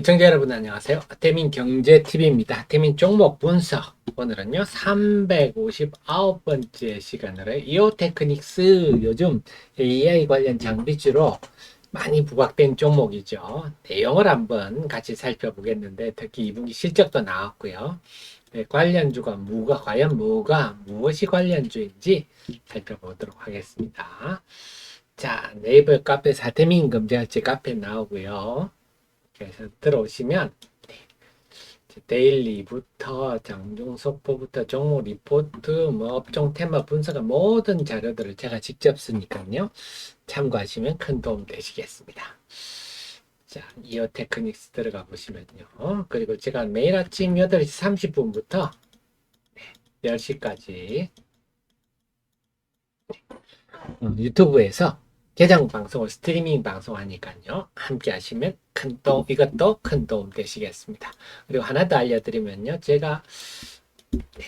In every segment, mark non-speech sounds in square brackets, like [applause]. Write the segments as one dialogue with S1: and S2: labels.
S1: 시청자 여러분 안녕하세요. 태민 경제TV입니다. 태민 종목 분석. 오늘은요, 359번째 시간으로 이오 테크닉스 요즘 AI 관련 장비주로 많이 부각된 종목이죠. 내용을 한번 같이 살펴보겠는데, 특히 2분기 실적도 나왔고요. 네, 관련주가 뭐가, 과연 뭐가, 무엇이 관련주인지 살펴보도록 하겠습니다. 자, 네이버 카페 사태민 검색할지 카페 나오고요. 그래서 들어오시면 네, 데일리부터 장중 속보부터 종목 리포트, 뭐 업종 테마 분석한 모든 자료들을 제가 직접 쓰니까요. 참고하시면 큰 도움 되시겠습니다. 자, 이어 테크닉스 들어가 보시면요. 그리고 제가 매일 아침 8시 30분부터 10시까지 음, 유튜브에서 개장 방송을 스트리밍 방송하니까요. 함께 하시면 큰 도움, 이것도 큰 도움 되시겠습니다. 그리고 하나 더 알려드리면요. 제가, 네,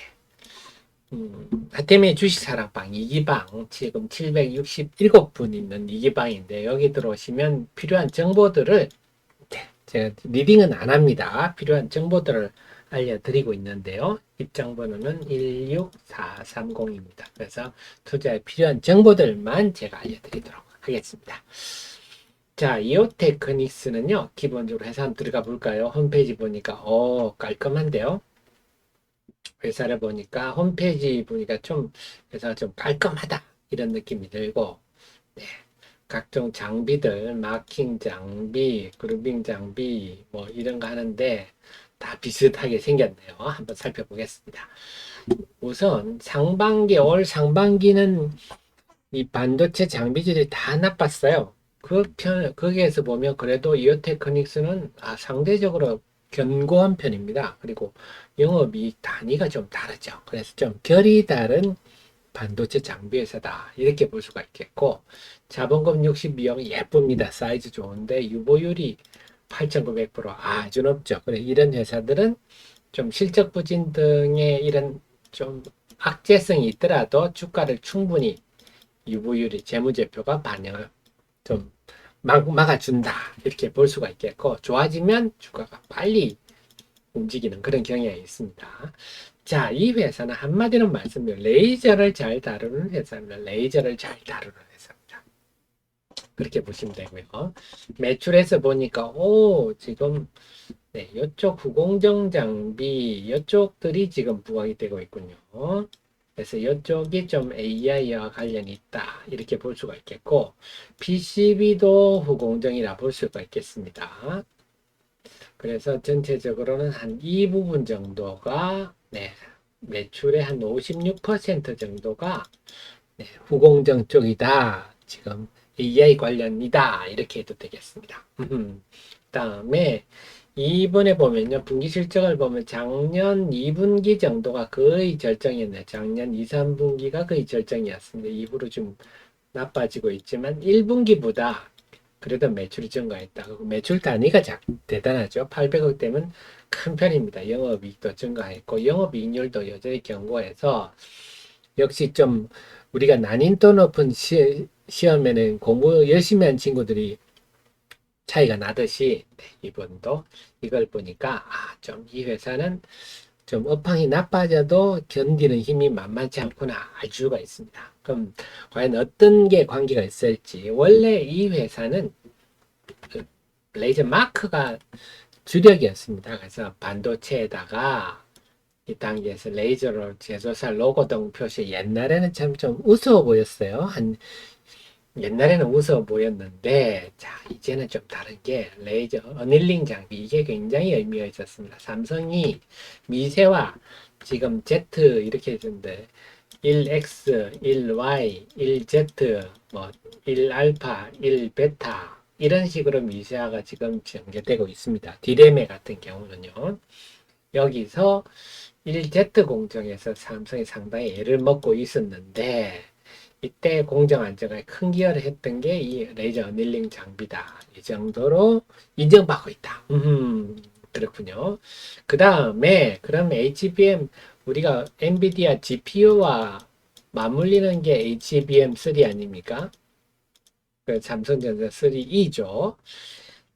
S1: 음, 하태미의 주식사랑방 2기방, 지금 767분 있는 2기방인데, 여기 들어오시면 필요한 정보들을, 네, 제가 리딩은 안 합니다. 필요한 정보들을 알려드리고 있는데요. 입장 번호는 16430입니다. 그래서 투자에 필요한 정보들만 제가 알려드리도록 하겠습니다. 자, 이오테크닉스는요, 기본적으로 회사 한번 들어가 볼까요? 홈페이지 보니까, 어, 깔끔한데요? 회사를 보니까, 홈페이지 보니까 좀, 회사가 좀 깔끔하다. 이런 느낌이 들고, 네. 각종 장비들, 마킹 장비, 그루빙 장비, 뭐, 이런 거 하는데, 다 비슷하게 생겼네요. 한번 살펴보겠습니다. 우선, 상반기, 올 상반기는 이 반도체 장비들이 다 나빴어요. 그 편, 거기에서 보면 그래도 이오테크닉스는 아, 상대적으로 견고한 편입니다. 그리고 영업이 단위가 좀 다르죠. 그래서 좀 결이 다른 반도체 장비 회사다. 이렇게 볼 수가 있겠고, 자본금 62억 예쁩니다. 사이즈 좋은데, 유보율이 8,900% 아주 높죠. 그래, 이런 회사들은 좀 실적 부진 등의 이런 좀 악재성이 있더라도 주가를 충분히 유보율이 재무제표가 반영을 좀 막, 막아준다 이렇게 볼 수가 있겠고 좋아지면 주가가 빨리 움직이는 그런 경향이 있습니다. 자, 이 회사는 한마디로 말씀드리면 레이저를 잘 다루는 회사입니다. 레이저를 잘 다루는 회사입니다. 그렇게 보시면 되고요. 매출에서 보니까 오 지금 네, 이쪽 후공정 장비 이쪽들이 지금 부각이 되고 있군요. 그래서 이쪽이 좀 AI와 관련이 있다. 이렇게 볼 수가 있겠고, PCB도 후공정이라 볼 수가 있겠습니다. 그래서 전체적으로는 한 이 부분 정도가, 네, 매출의 한 56% 정도가 네, 후공정 쪽이다. 지금 AI 관련이다. 이렇게 해도 되겠습니다. [laughs] 그 다음에 이번에 보면요. 분기 실적을 보면 작년 2분기 정도가 거의 절정이었네요. 작년 2, 3분기가 거의 절정이었습니다. 이후로 좀 나빠지고 있지만 1분기보다 그래도 매출이 증가했다. 그리고 매출 단위가 작, 대단하죠. 800억 대면 큰 편입니다. 영업이익도 증가했고 영업이익률도 여전히 견고해서 역시 좀 우리가 난이도 높은 시, 시험에는 공부 열심히 한 친구들이 차이가 나듯이 네, 이분도 이걸 보니까 아, 좀 이 회사는 좀 업황이 나빠져도 견디는 힘이 만만치 않구나 알 수가 있습니다. 그럼 과연 어떤 게 관계가 있을지 원래 이 회사는 그 레이저 마크가 주력이었습니다. 그래서 반도체에다가 이 단계에서 레이저로 제조사 로고 등 표시 옛날에는 참 좀 우스워 보였어요. 한 옛날에는 웃어 보였는데, 자, 이제는 좀 다른 게, 레이저 어닐링 장비, 이게 굉장히 의미가 있었습니다. 삼성이 미세화, 지금 Z 이렇게 했는데, 1X, 1Y, 1Z, 뭐, 1알파, 1베타, 이런 식으로 미세화가 지금 전개되고 있습니다. 디레메 같은 경우는요. 여기서 1Z 공정에서 삼성이 상당히 애를 먹고 있었는데, 이때 공정 안정에 큰 기여를 했던 게 이 레이저 어닐링 장비다. 이 정도로 인정받고 있다. 음, 그렇군요. 그 다음에 그럼 HBM 우리가 엔비디아 GPU와 맞물리는 게 HBM3 아닙니까? 그 삼성전자 3E죠.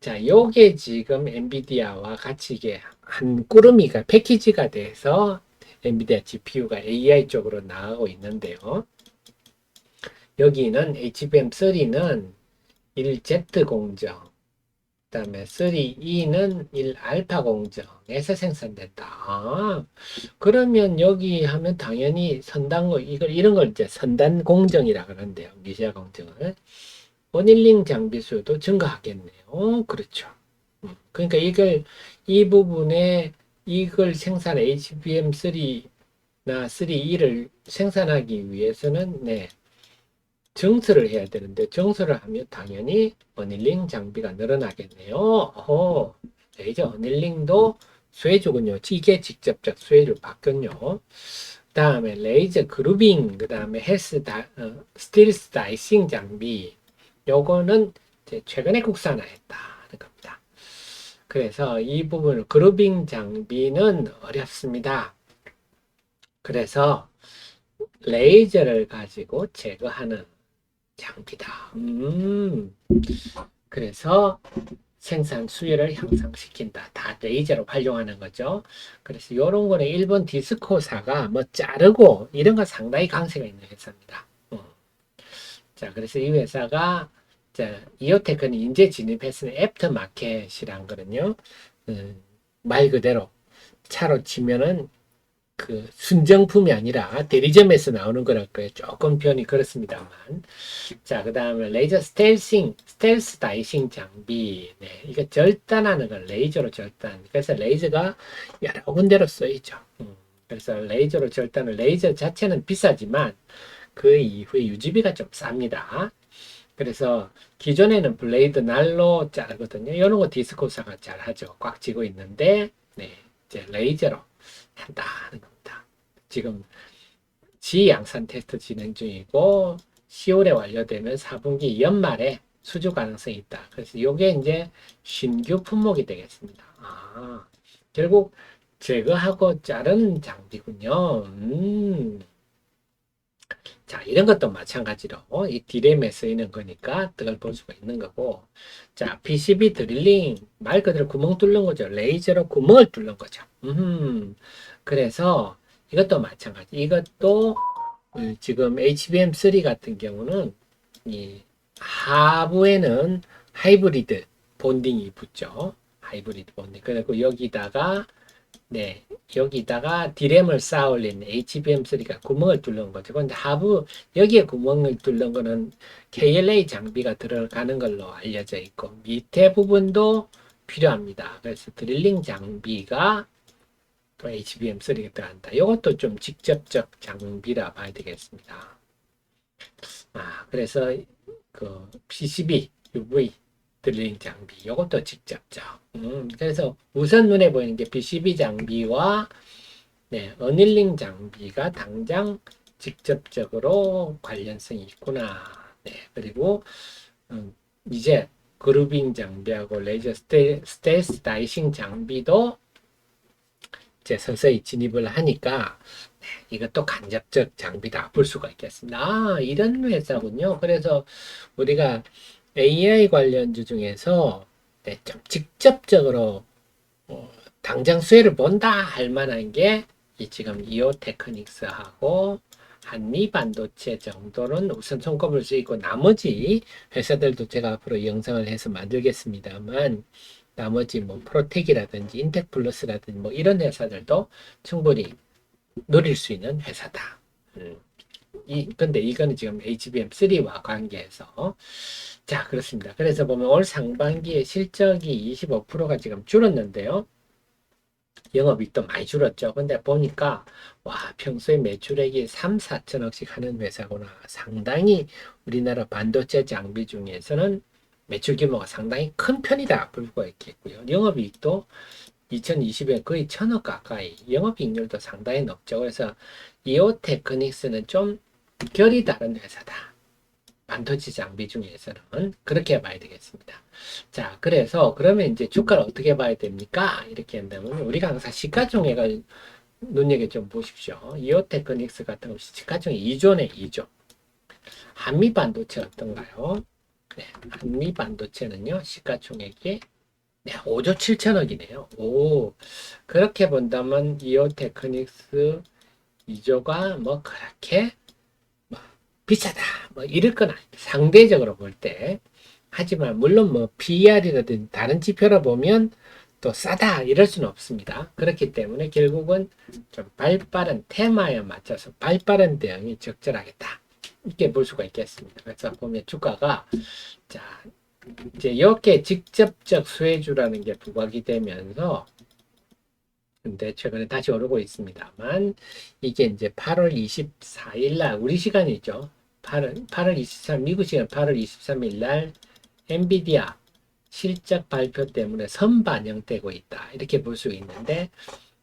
S1: 자, 요게 지금 엔비디아와 같이 이게 한 꾸러미가 패키지가 돼서 엔비디아 GPU가 AI 쪽으로 나가고 있는데요. 여기는 HBM3는 1Z 공정, 그 다음에 3E는 1알파 공정에서 생산된다. 아, 그러면 여기 하면 당연히 선단, 이걸, 이런 걸 이제 선단 공정이라 그러는데요. 미시아 공정을. 원일링 장비 수도 증가하겠네요. 그렇죠. 음, 그러니까 이걸, 이 부분에 이걸 생산 HBM3나 3E를 생산하기 위해서는, 네, 정수를 해야 되는데 정수를 하면 당연히 어닐링 장비가 늘어나겠네요. 어, 이제 어닐링도 수혜주군요. 이게 직접적 수혜를 받군요. 다음에 레이저 그루빙, 그 다음에 헬스 다, 어, 스틸스 다이싱 장비. 요거는 최근에 국산화했다는 겁니다. 그래서 이 부분을 그루빙 장비는 어렵습니다. 그래서 레이저를 가지고 제거하는 장비다. 음, 그래서 생산 수율을 향상시킨다. 다 레이저로 활용하는 거죠. 그래서 이런 거는 일본 디스코사가 뭐 자르고 이런 거 상당히 강세가 있는 회사입니다. 음. 자, 그래서 이 회사가 자, 이오테크는 인제 진입했으니 애프터 마켓이란 거는요. 음, 말 그대로 차로 치면은 그 순정품이 아니라 대리점에서 나오는 거랄까요. 조금 표현이 그렇습니다만. 자, 그 다음에 레이저 스텔싱, 스텔스 다이싱 장비. 네, 이거 절단하는 걸 레이저로 절단. 그래서 레이저가 여러 군데로 쓰이죠. 음, 그래서 레이저로 절단은 레이저 자체는 비싸지만 그 이후에 유지비가 좀 쌉니다. 그래서 기존에는 블레이드 날로 자르거든요. 이런 거 디스코사가 잘 하죠. 꽉 쥐고 있는데, 네, 이제 레이저로 한다는 겁니다. 지금 지양산 테스트 진행 중이고 10월에 완료되면 4분기 연말에 수주 가능성이 있다. 그래서 이게 이제 신규 품목이 되겠습니다. 아, 결국 제거하고 자른 장비군요. 음. 자, 이런 것도 마찬가지로 이 디램에 쓰이는 거니까 그걸 볼 수가 있는 거고. 자, PCB 드릴링 말 그대로 구멍 뚫는 거죠. 레이저로 구멍을 뚫는 거죠. 음. 그래서 이것도 마찬가지. 이것도 지금 HBM3 같은 경우는 이 하부에는 하이브리드 본딩이 붙죠. 하이브리드 본딩. 그리고 여기다가 네, 여기다가 디램을 쌓아 올린 HBM3가 구멍을 뚫는 거죠. 근데 하부, 여기에 구멍을 뚫는 거는 KLA 장비가 들어가는 걸로 알려져 있고, 밑에 부분도 필요합니다. 그래서 드릴링 장비가 또 HBM3가 들어간다. 이것도 좀 직접적 장비라 봐야 되겠습니다. 아, 그래서 그 PCB, UV, 드릴링 장비, 이것도 직접적. 음, 그래서 우선 눈에 보이는 게 PCB 장비와 네, 어닐링 장비가 당장 직접적으로 관련성이 있구나. 네, 그리고 음, 이제 그루빙 장비하고 레이저 스테, 스테이스 다이싱 장비도 이제 서서히 진입을 하니까 네, 이것도 간접적 장비다 볼 수가 있겠습니다. 아, 이런 회사군요. 그래서 우리가 AI 관련주 중에서 네, 좀 직접적으로 어, 당장 수혜를 본다 할 만한 게이 지금 이오 테크닉스하고 한미 반도체 정도는 우선 손꼽을 수 있고 나머지 회사들도 제가 앞으로 영상을 해서 만들겠습니다만 나머지 뭐 프로텍이라든지 인텍플러스라든지 뭐 이런 회사들도 충분히 노릴 수 있는 회사다. 음. 이 근데 이거는 지금 HBM3와 관계해서 자, 그렇습니다. 그래서 보면 올 상반기에 실적이 25%가 지금 줄었는데요. 영업이익도 많이 줄었죠. 근데 보니까 와 평소에 매출액이 3, 4천억씩 하는 회사구나. 상당히 우리나라 반도체 장비 중에서는 매출 규모가 상당히 큰 편이다. 있겠고요. 영업이익도 2020에 거의 천억 가까이 영업이익률도 상당히 높죠. 그래서 이오테크닉스는 좀 결이 다른 회사다. 반도체 장비 중에서는 그렇게 봐야 되겠습니다. 자, 그래서 그러면 이제 주가를 어떻게 봐야 됩니까? 이렇게 한다면 우리가 항상 시가총액을 눈여겨 좀 보십시오. 이오테크닉스 같은 것이 시가총액 2조네 2조. 한미 반도체 어떤가요? 그래. 한미 반도체는요, 시가총액이 네, 5조 7천억이네요. 오, 그렇게 본다면 이오테크닉스 2조가 뭐 그렇게 뭐 비싸다 뭐 이럴 건. 상대적으로 볼 때. 하지만 물론 뭐 PER이라든지 다른 지표로 보면 또 싸다 이럴 수는 없습니다. 그렇기 때문에 결국은 좀 발빠른 테마에 맞춰서 발빠른 대응이 적절하겠다. 이렇게 볼 수가 있겠습니다. 그래서 보면 주가가 자 이제 이렇게 직접적 수혜주라는 게 부각이 되면서 근데 최근에 다시 오르고 있습니다만 이게 이제 8월 24일 날 우리 시간이죠. 8월 8월 23 미국 시간 8월 23일 날 엔비디아 실적 발표 때문에 선반영되고 있다. 이렇게 볼 수 있는데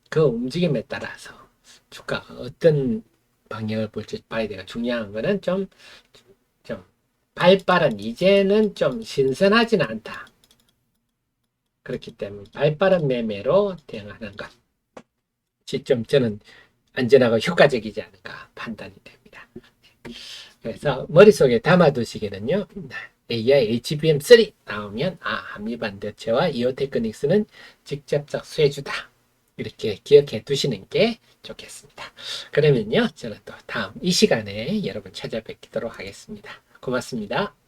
S1: 그 움직임에 따라서 주가가 어떤 방향을 볼지 봐야 돼요. 중요한 거는 좀, 좀 발빠른, 이제는 좀 신선하지는 않다. 그렇기 때문에 발빠른 매매로 대응하는 것. 좀 저는 안전하고 효과적이지 않을까 판단이 됩니다. 그래서 머릿속에 담아두시기는요. AI HBM3 나오면 아 한미반도체와 이오테크닉스는 직접적 수혜주다. 이렇게 기억해 두시는 게 좋겠습니다. 그러면요, 저는 또 다음 이 시간에 여러분 찾아뵙도록 하겠습니다. 고맙습니다.